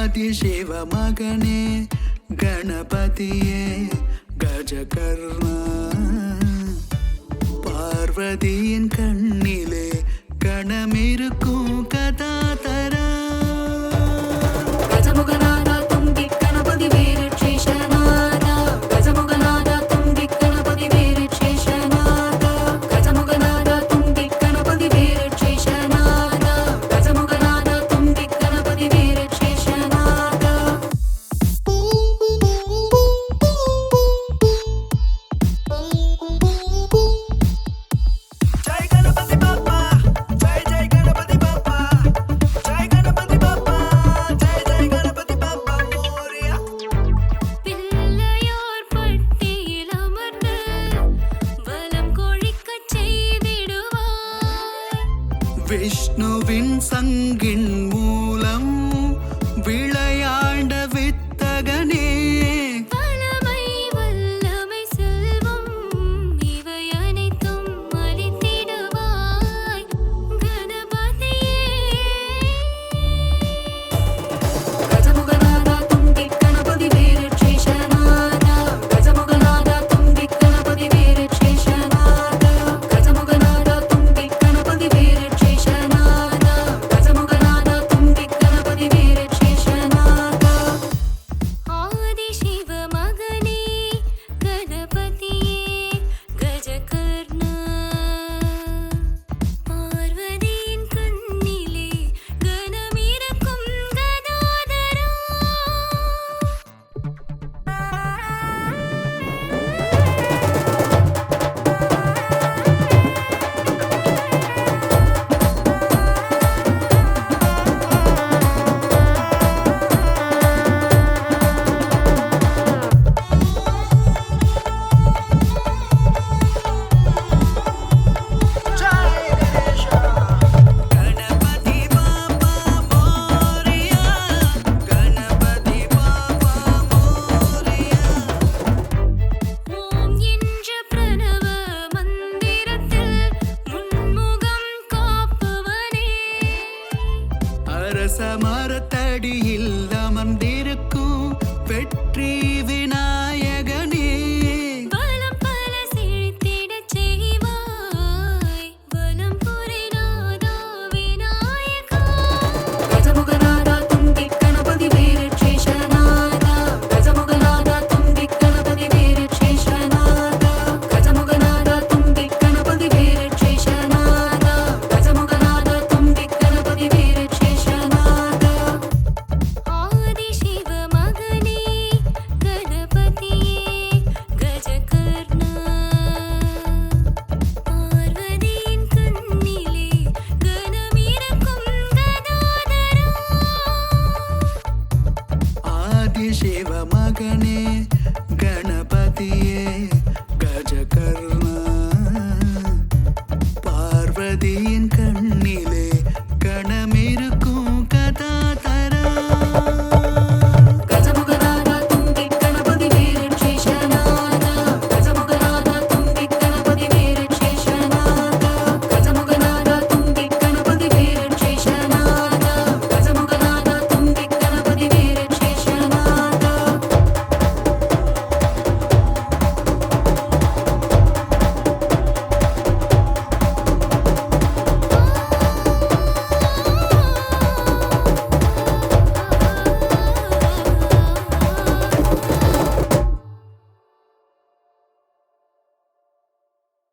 பதி சிவமகனே கணபதியே கஜகர்ணா. பார்வதியின் கண்ணி விஷ்ணுவின் சங்கின் மூலம் அரச மரத்தடியில் அமர்ந்திருக்கும் வெற்றி வினா